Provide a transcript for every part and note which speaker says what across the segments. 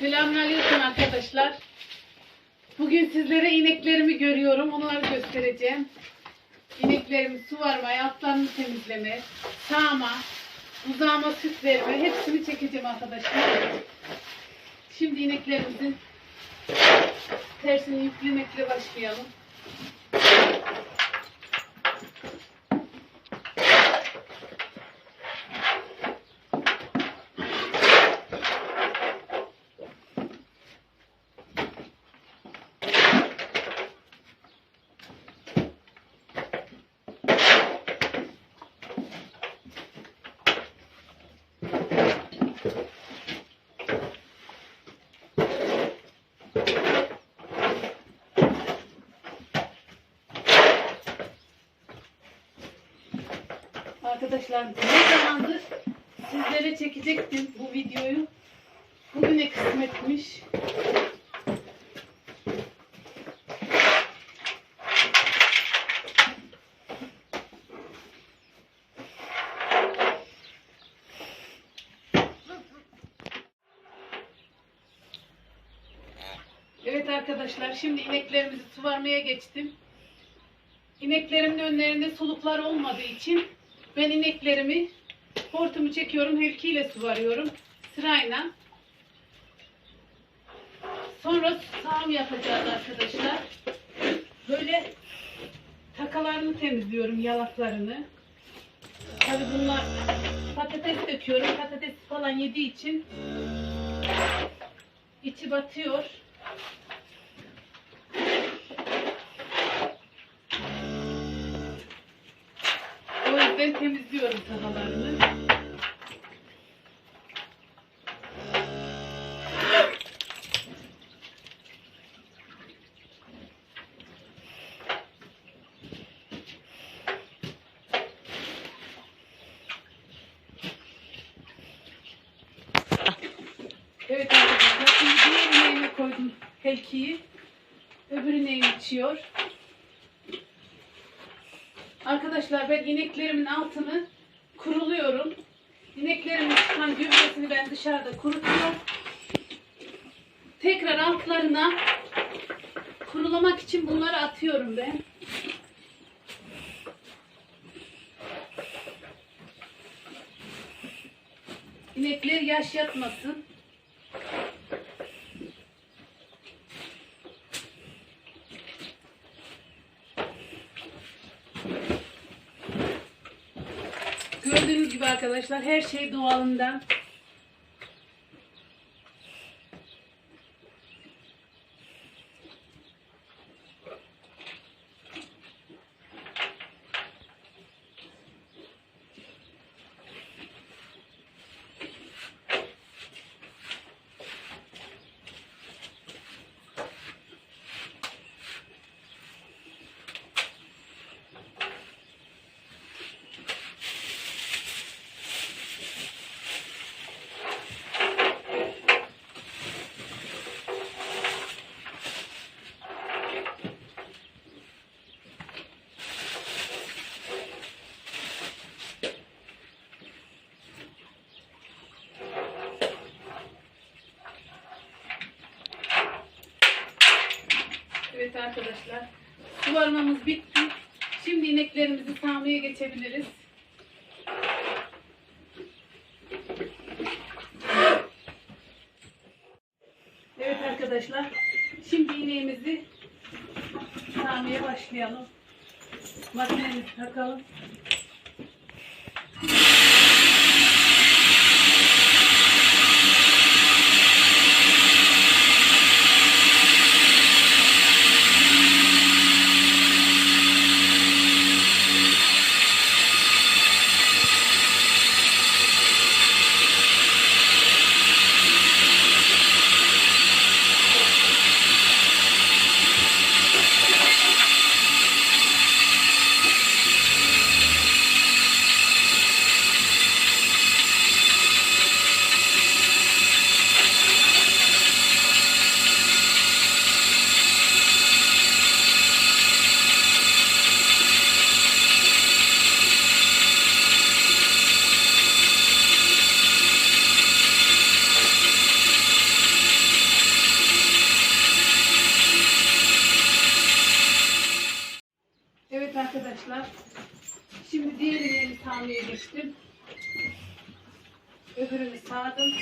Speaker 1: Selamünaleyküm arkadaşlar. Bugün sizlere ineklerimi görüyorum. Onları göstereceğim. İneklerimi su varmaya, altlarını temizleme, sağma, buzağıma süt verme hepsini çekeceğim arkadaşlar. Şimdi ineklerimizin tersini yüklemekle başlayalım. Arkadaşlar ne zamandır sizlere çekecektim bu videoyu. Bugüne kısmetmiş. Evet arkadaşlar şimdi ineklerimizi suvarmaya geçtim. İneklerimin önlerinde soluklar olmadığı için ben ineklerimi hortumu çekiyorum, helkiyle suvarıyorum sırayla. Sonra sağım yapacağız arkadaşlar. Böyle takalarını temizliyorum, yalaklarını. Tabii bunlar patates döküyorum. Patates falan yediği için içi batıyor. Yüzden temizliyorum tavalarını. Evet arkadaşlar şimdi diğer ineğime koydum helkiyi. Öbür ineğim içiyor. Arkadaşlar ben ineklerimin altını kuruluyorum. İneklerimin çıkan gübresini ben dışarıda kurutuyorum. Tekrar altlarına kurulamak için bunları atıyorum ben. İnekler yaş yatmasın. Gördüğünüz gibi arkadaşlar her şey doğalından. Evet arkadaşlar. Suvarmamız bitti. Şimdi ineklerimizi sağmaya geçebiliriz. Evet arkadaşlar. Şimdi ineğimizi sağmaya başlayalım. Makinemizi takalım. Arkadaşlar. Şimdi diğer ineğimi sağmaya geçtim. Öbürünü sağdım.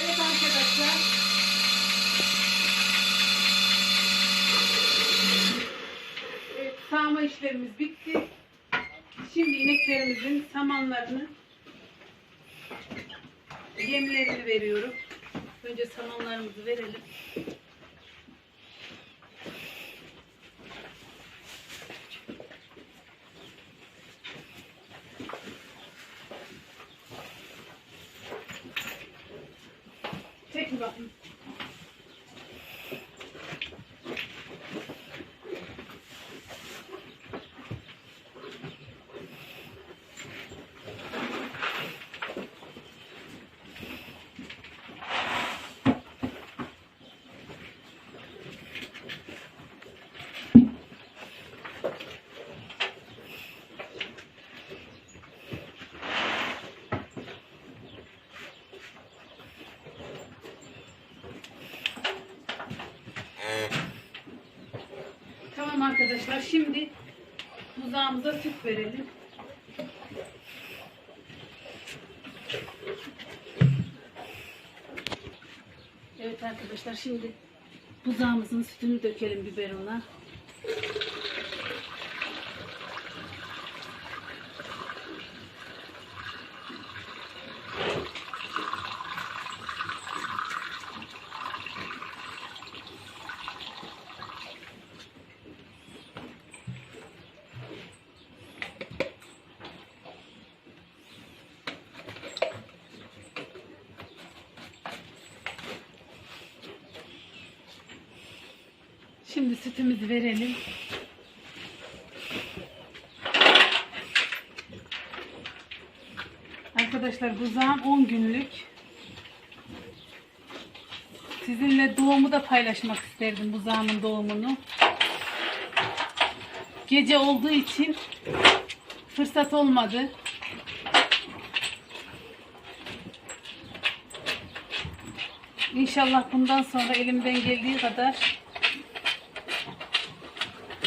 Speaker 1: Evet arkadaşlar. Evet, sağma işlemimiz bitti. Şimdi ineklerimizin samanlarını yemlerini veriyorum. Önce samanlarımızı verelim. Çek bir bakayım. Arkadaşlar şimdi buzağımıza süt verelim. Evet arkadaşlar şimdi buzağımızın sütünü dökelim biberona. Şimdi sütümüzü verelim. Arkadaşlar buzağım 10 günlük. Sizinle doğumu da paylaşmak isterdim buzağımın doğumunu. Gece olduğu için fırsat olmadı. İnşallah bundan sonra elimden geldiği kadar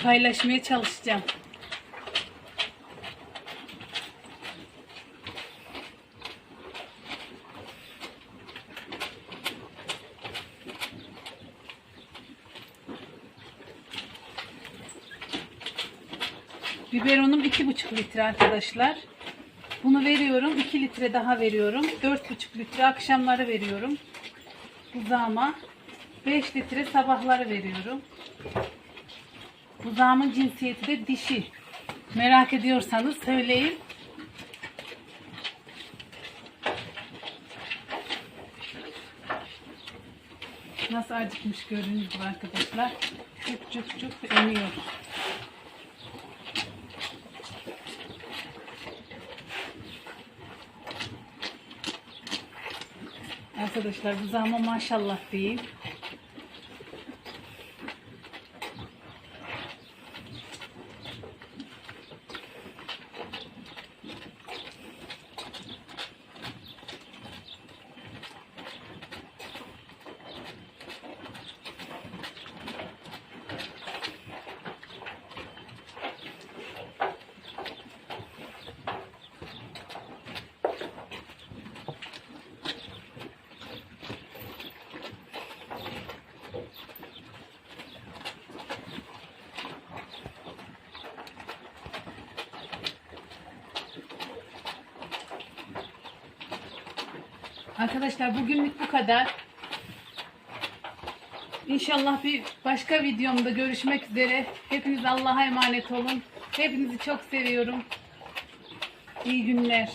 Speaker 1: paylaşmaya çalışacağım. Biberonum iki buçuk litre arkadaşlar. Bunu veriyorum. 2 litre daha veriyorum. Dört buçuk litre akşamları veriyorum. Buzağıma 5 litre sabahları veriyorum. Buzağımın cinsiyeti de dişi. Merak ediyorsanız söyleyin. Nasıl acıkmış gördüğünüz gibi arkadaşlar. Cuk cuk cuk emiyor. Arkadaşlar buzağıma maşallah diyeyim. Arkadaşlar bugünlük bu kadar. İnşallah bir başka videomda görüşmek üzere. Hepiniz Allah'a emanet olun. Hepinizi çok seviyorum. İyi günler.